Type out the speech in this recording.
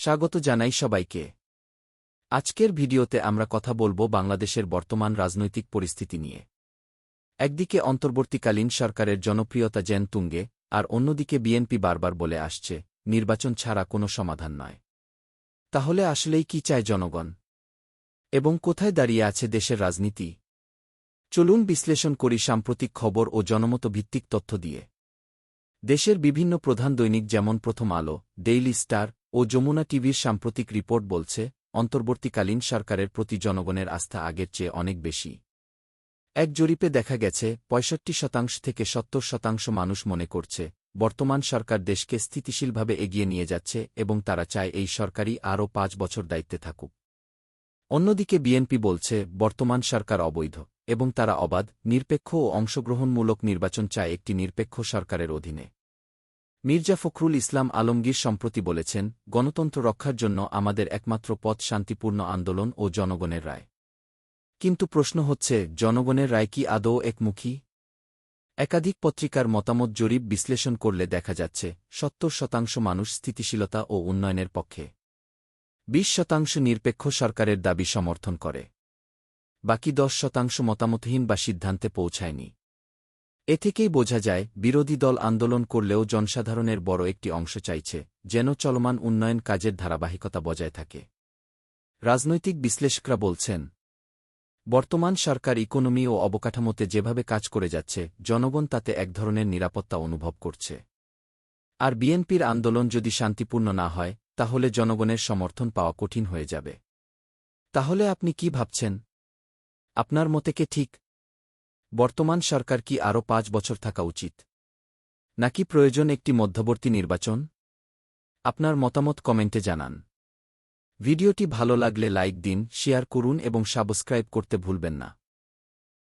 স্বাগত জানাই সবাইকে। আজকের ভিডিওতে আমরা কথা বলব বাংলাদেশের বর্তমান রাজনৈতিক পরিস্থিতি নিয়ে। একদিকে অন্তর্বর্তীকালীন সরকারের জনপ্রিয়তা জেন তুঙ্গে, আর অন্যদিকে বিএনপি বারবার বলে আসছে, নির্বাচন ছাড়া কোনো সমাধান নয়। তাহলে আসলেই কি চায় জনগণ? এবং কোথায় দাঁড়িয়ে আছে দেশের রাজনীতি? চলুন বিশ্লেষণ করি সাম্প্রতিক খবর ও জনমত ভিত্তিক তথ্য দিয়ে। দেশের বিভিন্ন প্রধান দৈনিক যেমন প্রথম আলো, ডেইলি স্টার ও যমুনা টিভির সাম্প্রতিক রিপোর্ট বলছে, অন্তর্বর্তীকালীন সরকারের প্রতি জনগণের আস্থা আগের চেয়ে অনেক বেশি। এক জরিপে দেখা গেছে, পঁয়ষট্টি শতাংশ থেকে সত্তর শতাংশ মানুষ মনে করছে, বর্তমান সরকার দেশকে স্থিতিশীলভাবে এগিয়ে নিয়ে যাচ্ছে এবং তারা চায় এই সরকারই আরও পাঁচ বছর দায়িত্বে থাকুক। অন্যদিকে বিএনপি বলছে, বর্তমান সরকার অবৈধ এবং তারা অবাধ, নিরপেক্ষ ও অংশগ্রহণমূলক নির্বাচন চায় একটি নিরপেক্ষ সরকারের অধীনে। মির্জা ফখরুল ইসলাম আলমগীর সম্প্রতি বলেছেন, গণতন্ত্র রক্ষার জন্য আমাদের একমাত্র পথ শান্তিপূর্ণ আন্দোলন ও জনগণের রায়। কিন্তু প্রশ্ন হচ্ছে, জনগণের রায় কি আদৌ একমুখী? একাধিক পত্রিকার মতামত জরিপ বিশ্লেষণ করলে দেখা যাচ্ছে, সত্তর শতাংশ মানুষ স্থিতিশীলতা ও উন্নয়নের পক্ষে। বিশ শতাংশ নিরপেক্ষ সরকারের দাবি সমর্থন করে। বাকি দশ শতাংশ মতামতহীন বা সিদ্ধান্তে পৌঁছায়নি। এ থেকেই বোঝা যায়, বিরোধী দল আন্দোলন করলেও জনসাধারণের বড় একটি অংশ চাইছে, যেন চলমান উন্নয়ন কাজের ধারাবাহিকতা বজায় থাকে। রাজনৈতিক বিশ্লেষকরা বলছেন, বর্তমান সরকার ইকোনমি ও অবকাঠামোতে যেভাবে কাজ করে যাচ্ছে, জনগণ তাতে এক ধরনের নিরাপত্তা অনুভব করছে। আর বিএনপির আন্দোলন যদি শান্তিপূর্ণ না হয়, তাহলে জনগণের সমর্থন পাওয়া কঠিন হয়ে যাবে। তাহলে আপনি কি ভাবছেন? আপনার মতে কে ঠিক? বর্তমান সরকার কি আরও পাঁচ বছর থাকা উচিত? নাকি প্রয়োজন একটি মধ্যবর্তী নির্বাচন? আপনার মতামত কমেন্টে জানান। ভিডিওটি ভালো লাগলে লাইক দিন, শেয়ার করুন এবং সাবস্ক্রাইব করতে ভুলবেন না।